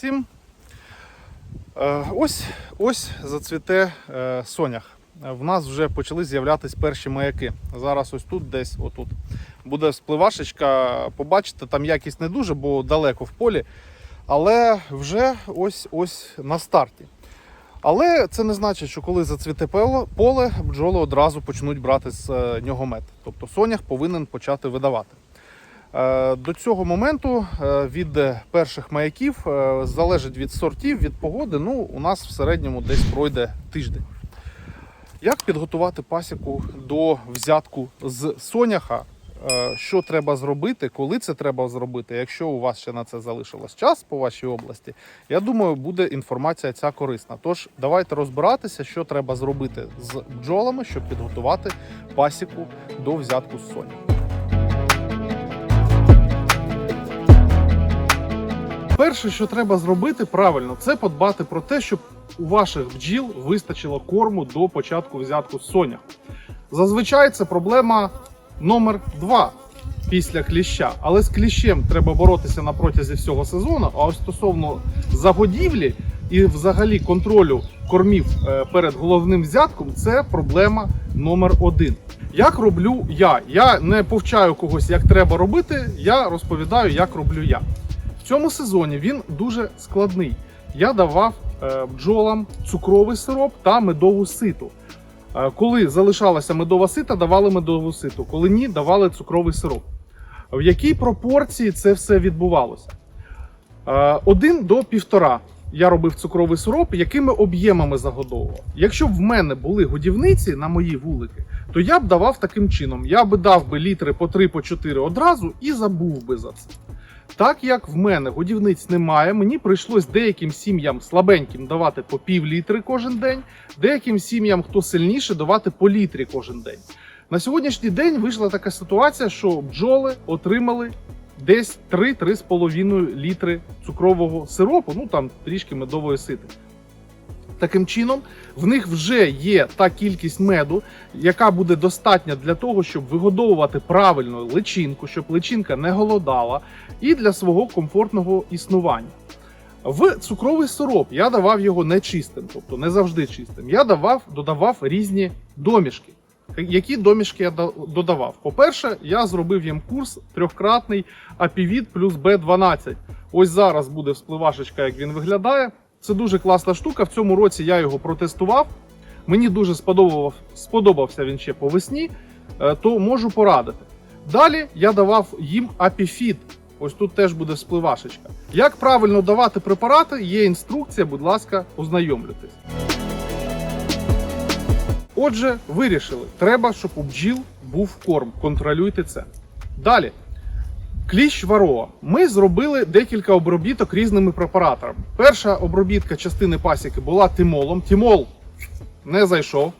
Привіт всім. Е, Ось, ось зацвіте е, сонях. В нас вже почали з'являтися перші маяки. Зараз ось тут, десь отут. Буде спливашечка. Побачите, там якість не дуже, бо далеко в полі. Але вже ось ось на старті. Але це не значить, що коли зацвіте поле, поле бджоли одразу почнуть брати з е, нього мед. Тобто сонях повинен почати видавати. Е, До цього моменту е, від перших маяків е, залежить від сортів, від погоди. Ну, у нас в середньому десь пройде тиждень. Як підготувати пасіку до взятку з соняха? Що треба зробити, коли це треба зробити? Якщо у вас ще на це залишилось час по вашій області, я думаю, буде інформація ця корисна. Тож давайте розбиратися, що треба зробити з бджолами, щоб підготувати пасіку до взятку з соняха. Перше, що треба зробити правильно, це подбати про те, щоб у ваших бджіл вистачило корму до початку взятку соня. Зазвичай це проблема номер два після кліща. Але з кліщем треба боротися на протязі всього сезону. А ось стосовно загодівлі і взагалі контролю кормів е, перед головним взятком, це проблема номер один. Як роблю я? Я не повчаю когось, як треба робити. Я розповідаю, як роблю я. Цьому сезоні він дуже складний. Я давав е, бджолам цукровий сироп та медову ситу. Е, коли залишалася медова сита, давали медову ситу. Коли ні, давали цукровий сироп. В якій пропорції це все відбувалося? Е, Один до півтора я робив цукровий сироп, якими об'ємами загодовував. Якщо б в мене були годівниці на мої вулики, то я б давав таким чином: я би дав би літри по 3 по 4 одразу і забув би за це. Так як в мене годівниць немає, мені прийшлось деяким сім'ям слабеньким давати по пів літри кожен день, деяким сім'ям, хто сильніше, давати по літрі кожен день. На сьогоднішній день вийшла така ситуація, що бджоли отримали десь 3-3,5 літри цукрового сиропу, ну там трішки медової сити. Таким чином, в них вже є та кількість меду, яка буде достатня для того, щоб вигодовувати правильно личинку, щоб личинка не голодала, і для свого комфортного існування. В цукровий сироп я давав його не чистим, тобто не завжди чистим. Я давав, додавав різні домішки. Які домішки я додавав? По-перше, я зробив їм курс трьохкратний апівіт плюс Б12. Ось зараз буде вспливашечка, як він виглядає. Це дуже класна штука. В цьому році я його протестував. Мені дуже сподобав, сподобався він ще по весні, е, то можу порадити. Далі я давав їм апіфіт. Ось тут теж буде спливашечка. Як правильно давати препарати, є інструкція, будь ласка, ознайомлюйтесь. Отже, вирішили, треба, щоб у бджіл був корм. Контролюйте це. Далі. Кліщ варова. Ми зробили декілька обробіток різними препаратами. Перша обробітка частини пасіки була тимолом. Тимол не зайшов.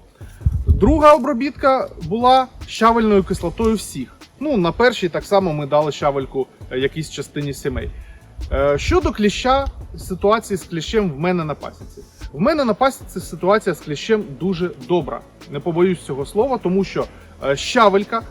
Друга обробітка була щавельною кислотою всіх. Ну, на першій так само ми дали щавельку е, якійсь частині сімей. Е, Щодо кліща, ситуації з кліщем в мене на пасіці. В мене на пасіці ситуація з кліщем дуже добра. Не побоюсь цього слова, тому що е, щавелька,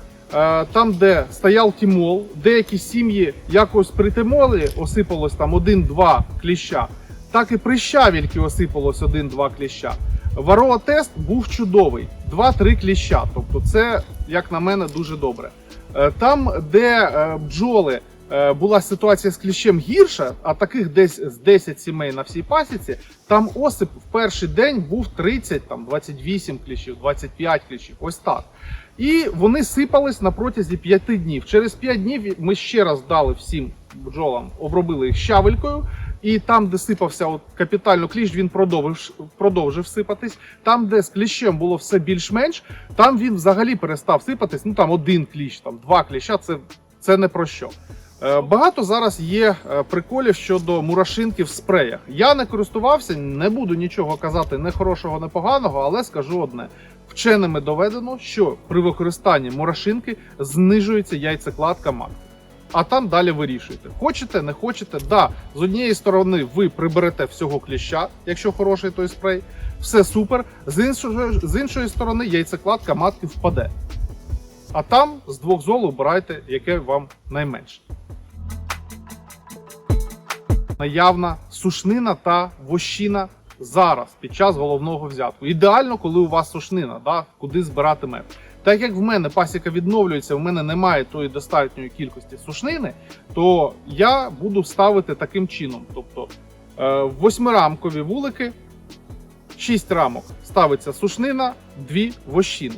там, де стояв тімол, деякі сім'ї якось при тимолі осипалось там один-два кліща, так і при щавільки осипалось один-два кліща. Варова тест був чудовий, 2-3 кліща. Тобто, це, як на мене, дуже добре. Е, Там, де е, бджоли е, була ситуація з кліщем гірша, а таких десь з 10 сімей на всій пасіці, там осип в перший день був 30, там 28 кліщів, 25 кліщів. Ось так. І вони сипались на протязі 5 днів. Через 5 днів ми ще раз дали всім бджолам, обробили їх щавелькою. І там, де сипався от капітально кліщ, він продовжив, продовжив сипатись. Там, де з кліщем було все більш-менш, там він взагалі перестав сипатись. Ну там один кліщ, там два кліща. Це, це не про що. Е, Багато зараз є е, приколів щодо мурашинки в спреях. Я не користувався, не буду нічого казати не хорошого, не поганого, але скажу одне: вченими доведено, що при використанні мурашинки знижується яйцекладка матки. А там далі вирішуєте. Хочете, не хочете. Да, з однієї сторони ви приберете всього кліща, якщо хороший той спрей, все супер. З іншої, з іншої сторони, яйцекладка матки впаде. А там з двох зол обирайте, яке вам найменше. наявна сушнина та вощина зараз під час головного взятку. Ідеально, коли у вас сушнина, да, куди збирати мед. Так як в мене пасіка відновлюється, в мене немає тої достатньої кількості сушнини, то я буду ставити таким чином. Тобто е, восьмирамкові вулики, 6 рамок ставиться сушнина, 2 вощини.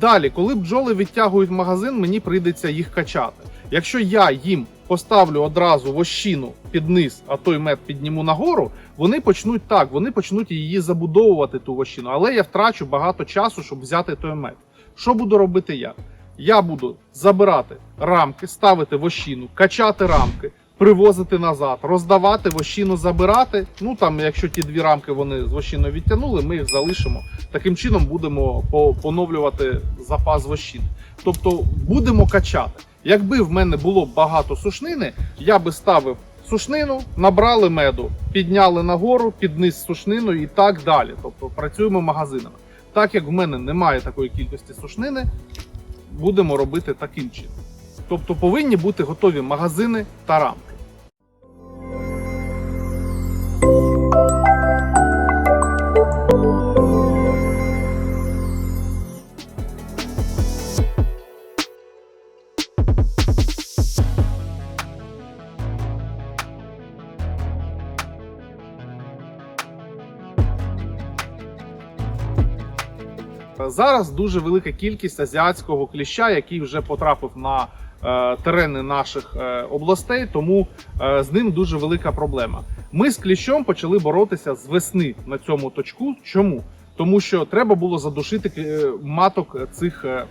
Далі, коли бджоли відтягують магазин, мені прийдеться їх качати. Якщо я їм поставлю одразу вощину під низ, а той мед підніму нагору, вони почнуть так, вони почнуть її забудовувати ту вощину. Але я втрачу багато часу, щоб взяти той мед. Що буду робити я? Я буду забирати рамки, ставити вощину, качати рамки, привозити назад, роздавати, вощину забирати. Ну там, якщо ті дві рамки вони з вощиною відтягнули, ми їх залишимо. Таким чином будемо поновлювати запас вощин. Тобто будемо качати. Якби в мене було багато сушнини, я би ставив сушнину, набрали меду, підняли нагору, під низ сушнину і так далі. Тобто працюємо магазинами. Так як в мене немає такої кількості сушнини, будемо робити таким чином. Тобто повинні бути готові магазини та рамки. Зараз дуже велика кількість азіатського кліща, який вже потрапив на терени наших е, областей, тому е, з ним дуже велика проблема. Ми з кліщом почали боротися з весни на цьому точку. Чому? Тому що треба було задушити е, маток цих е,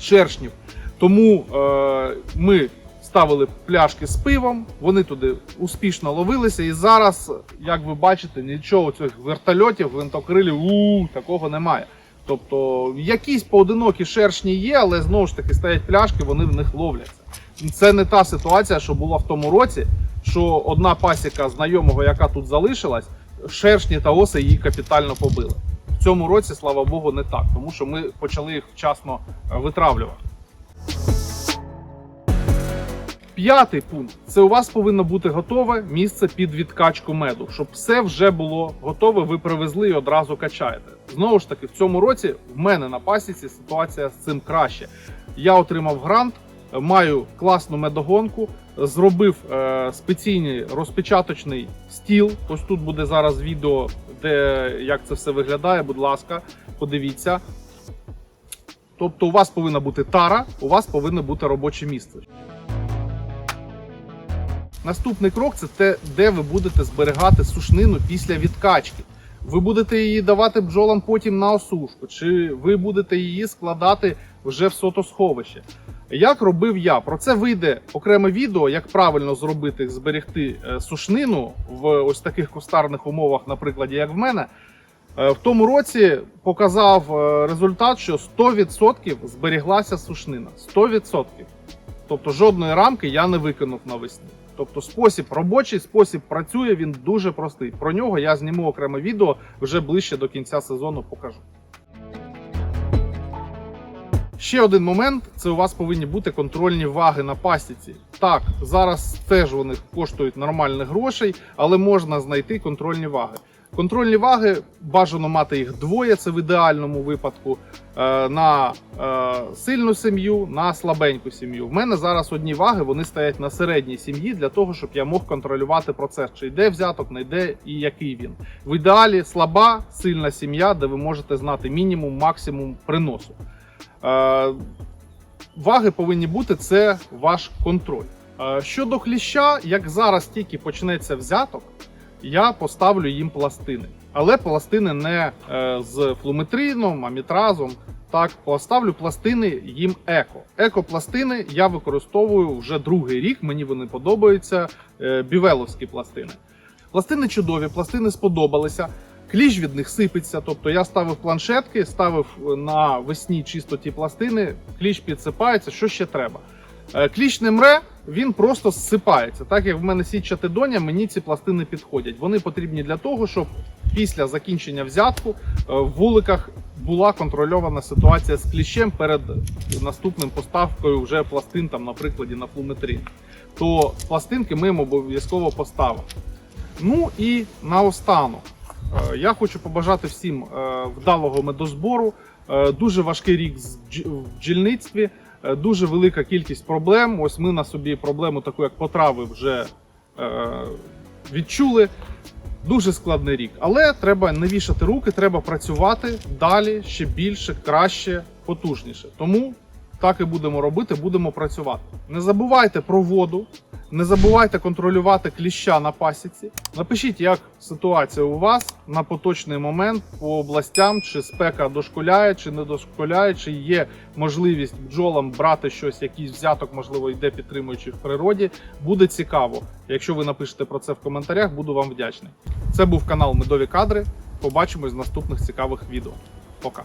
шершнів. Тому е, ми ставили пляшки з пивом, вони туди успішно ловилися. І зараз, як ви бачите, нічого цих вертольотів, гвинтокрилів, у такого немає. Тобто якісь поодинокі шершні є, але знову ж таки стоять пляшки, вони в них ловляться. Це не та ситуація, що була в тому році, що одна пасіка знайомого, яка тут залишилась, шершні та оси її капітально побили. В цьому році, слава Богу, не так, тому що ми почали їх вчасно е, витравлювати. П'ятий пункт це у вас повинно бути готове місце під відкачку меду, щоб все вже було готове. Ви привезли і одразу качаєте. Знову ж таки, в цьому році в мене на пасіці ситуація з цим краще. Я отримав грант, маю класну медогонку, зробив е, спеційний розпечаточний стіл. Ось тут буде зараз відео, де як це все виглядає. Будь ласка, подивіться. Тобто, у вас повинна бути тара, у вас повинно бути робоче місце. Наступний крок це те, де ви будете зберігати сушнину після відкачки. Ви будете її давати бджолам потім на осушку, чи ви будете її складати вже в сотосховище. Як робив я? Про це вийде окреме відео, як правильно зробити, зберегти е, сушнину в ось таких кустарних умовах, на прикладі, як в мене. Е, В тому році показав е, результат, що 100% зберіглася сушнина. 100%. Тобто жодної рамки я не викинув навесні. Тобто спосіб робочий, спосіб працює, він дуже простий. Про нього я зніму окреме відео вже ближче до кінця сезону покажу. Ще один момент це у вас повинні бути контрольні ваги на пасіці. Так, зараз теж вони коштують нормальних грошей, але можна знайти контрольні ваги. Контрольні ваги бажано мати їх двоє, це в ідеальному випадку е, на е, сильну сім'ю, на слабеньку сім'ю. В мене зараз одні ваги, вони стоять на середній сім'ї для того, щоб я мог контролювати процес, чи йде взяток, не йде і який він. В ідеалі слаба, сильна сім'я, де ви можете знати мінімум, максимум приносу. Е, Ваги повинні бути це ваш контроль. Щодо кліща, як зараз тільки почнеться взяток, я поставлю їм пластини. Але пластини не е, з флуметрином, амітразом. Так, поставлю пластини їм еко. Еко-пластини я використовую вже другий рік. Мені вони подобаються. е, Бівеловські пластини. Пластини чудові, пластини сподобалися. Кліщ від них сипеться. Тобто я ставив планшетки, ставив на весні чисто ті пластини, кліщ підсипається. Що ще треба? Е, Кліщ не мре, він просто зсипається. Так як в мене сітчате доня, мені ці пластини підходять. Вони потрібні для того, щоб після закінчення взятку е, в вуликах була контрольована ситуація з кліщем перед наступним поставкою вже пластин, там, на прикладі на флуметрин. то пластинки ми їм обов'язково поставимо. Ну і наостанок, е, я хочу побажати всім е, вдалого медозбору. Дуже важкий рік в бджільництві, дуже велика кількість проблем. Ось ми на собі проблему таку, як потрави, вже е, відчули. Дуже складний рік, але треба не вішати руки, треба працювати далі ще більше, краще, потужніше. Тому так і будемо робити, будемо працювати. Не забувайте про воду, не забувайте контролювати кліща на пасіці. Напишіть, як ситуація у вас на поточний момент по областям, чи спека дошколяє, чи не дошколяє, чи є можливість бджолам брати щось, якийсь взяток, можливо, йде підтримуючи в природі. Буде цікаво. Якщо ви напишете про це в коментарях, буду вам вдячний. Це був канал Медові Кадри. Побачимось в наступних цікавих відео. Пока.